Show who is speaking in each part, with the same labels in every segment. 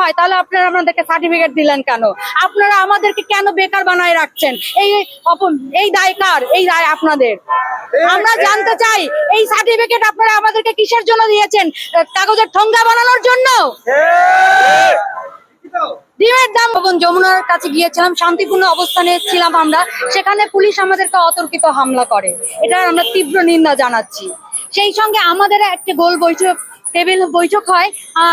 Speaker 1: হয় তাহলে আপনারা আমাদেরকে সার্টিফিকেট দিলেন কেন? আপনারা আমাদেরকে কেন বেকার বানায় রাখছেন? এই এই দায় কার? এই দায় আপনাদের। আমরা জানতে চাই এই সার্টিফিকেট আপনারা আমাদেরকে কিসের জন্য দিয়েছেন? কাগজের ঠোঙ্গা বানানোর জন্য? ডিমের দাম। যমুনার কাছে গিয়েছিলাম শান্তিপূর্ণ অবস্থানে ছিলাম আমরা সেখানে পুলিশ আমাদেরকে অতর্কিত হামলা করে। এটার আমরা তীব্র নিন্দা জানাচ্ছি। সেই সঙ্গে আমাদের একটা গোল বৈঠক টেবিল বৈঠক হয়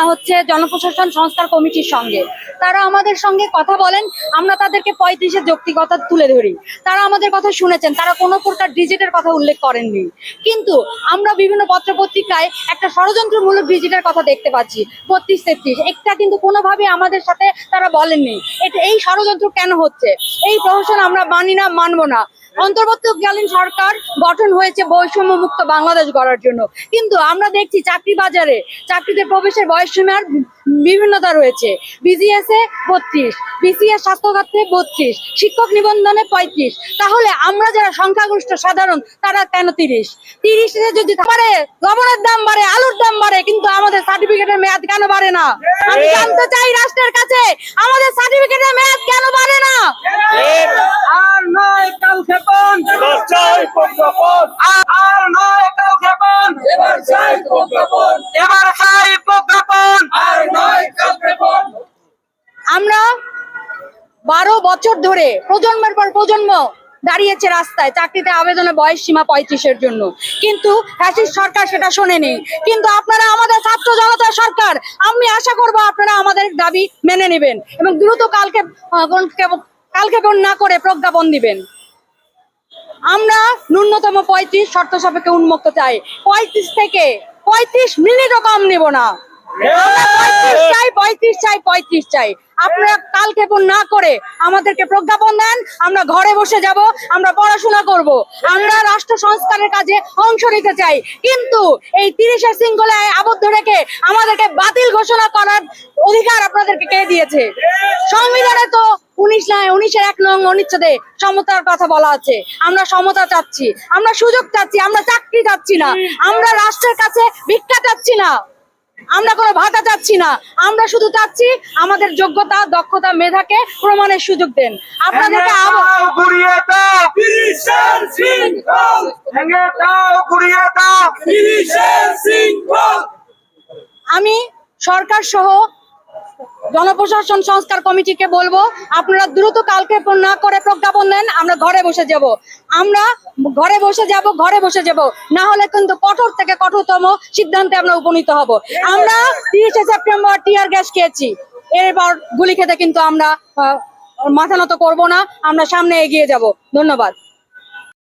Speaker 1: হচ্ছে জনপ্রশাসন সংস্কার কমিটির সঙ্গে। তারা আমাদের সঙ্গে কথা বলেন, আমরা তাদেরকে পঁয়ত্রিশের যৌক্তিকতা তুলে ধরি। তারা আমাদের কথা শুনেছেন, তারা কোনো প্রকার ডিজিটের কথা উল্লেখ করেননি। কিন্তু আমরা বিভিন্ন পত্রপত্রিকায় একটা ষড়যন্ত্রমূলক ডিজিটের কথা দেখতে পাচ্ছি, বত্রিশ, তেত্রিশ। একটা কিন্তু কোনোভাবে আমাদের সাথে তারা বলেননি। এটা এই ষড়যন্ত্র কেন হচ্ছে? এই প্রহসন আমরা মানি না, মানবো না। অন্তর্বর্তীকালীন সরকার, গঠন হয়েছে বৈষম্য মুক্ত বাংলাদেশ গড়ার জন্য। কিন্তু আমরা দেখছি চাকরি বাজারে, চাকরিতে প্রবেশের বিভিন্নতা রয়েছে। এ বত্রিশ বিসিএস বত্রিশ, শিক্ষক নিবন্ধনে পঁয়ত্রিশ। তাহলে আমরা যারা সংখ্যাগরিষ্ঠ সাধারণ, তারা কেন তিরিশ? তিরিশে যদি বাড়ে, লবণের দাম বাড়ে, আলুর দাম বাড়ে, কিন্তু আমাদের সার্টিফিকেটের মেয়াদ কেন বাড়ে না? আমি জানতে চাই রাষ্ট্রের কাছে, আমাদের সার্টিফিকেটের মেয়াদ কেন বাড়ে না
Speaker 2: আর নয় কাল ক্ষেপণ
Speaker 3: এবার চাই প্রজ্ঞাপন
Speaker 2: আর- নয়
Speaker 3: এবার চাই প্রজ্ঞাপন
Speaker 2: এবার চাই প্রজ্ঞাপন
Speaker 3: আর নয়
Speaker 1: আমরা বারো বছর ধরে প্রজন্মের পর প্রজন্ম দাঁড়িয়েছে রাস্তায় চাকরিতে আবেদনের বয়স সীমা পঁয়ত্রিশের জন্য। কিন্তু সরকার সেটা শোনেনি। কিন্তু আপনারা আমাদের ছাত্র জনতা সরকার আমি আশা করব আপনারা আমাদের দাবি মেনে নেবেন এবং দ্রুত কালকে কালকে না করে প্রজ্ঞাপন দিবেন। আমরা ন্যূনতম পঁয়ত্রিশ শর্ত সাপেক্ষে উন্মুক্ত চাই। পঁয়ত্রিশ থেকে পঁয়ত্রিশ মিনিটও কম নেব না। পঁয়ত্রিশ চাই পঁয়ত্রিশ চাই পঁয়ত্রিশ চাই। আপনারা না করে আমাদেরকে প্রজ্ঞাপন দেন, আমরা ঘরে বসে যাব, আমরা পড়াশোনা করব, আমরা রাষ্ট্র অংশ নিতে চাই। কিন্তু এই শৃঙ্খলায় আবদ্ধ রেখে আমাদেরকে বাতিল ঘোষণা করার অধিকার আপনাদেরকে কে দিয়েছে? সংবিধানে তো উনিশ নয় উনিশের এক নং অনুচ্ছেদে সমতার কথা বলা আছে। আমরা সমতা চাচ্ছি আমরা সুযোগ চাচ্ছি আমরা চাকরি চাচ্ছি না আমরা রাষ্ট্রের কাছে ভিক্ষা চাচ্ছি না আমরা কোনো ভাতা চাচ্ছি না আমরা শুধু চাচ্ছি আমাদের যোগ্যতা দক্ষতা মেধাকে প্রমাণের সুযোগ দেন। আপনাদেরকে
Speaker 2: ভেঙে দাও, গুড়িয়ে দাও।
Speaker 1: আমি সরকার সহ জনপ্রশাসন সংস্কার কমিটিকে বলব, আপনারা দ্রুত কালকে না করে প্রজ্ঞাপন দেন, আমরা ঘরে বসে যাব। আমরা ঘরে বসে যাব, ঘরে বসে যাব। না হলে কিন্তু কঠোর থেকে কঠোরতম সিদ্ধান্তে আমরা উপনীত হব। আমরা তিরিশে সেপ্টেম্বর টিয়ার গ্যাস খেয়েছি। এরপর গুলি খেতে কিন্তু আমরা মাথা নত করব না, আমরা সামনে এগিয়ে যাব। ধন্যবাদ।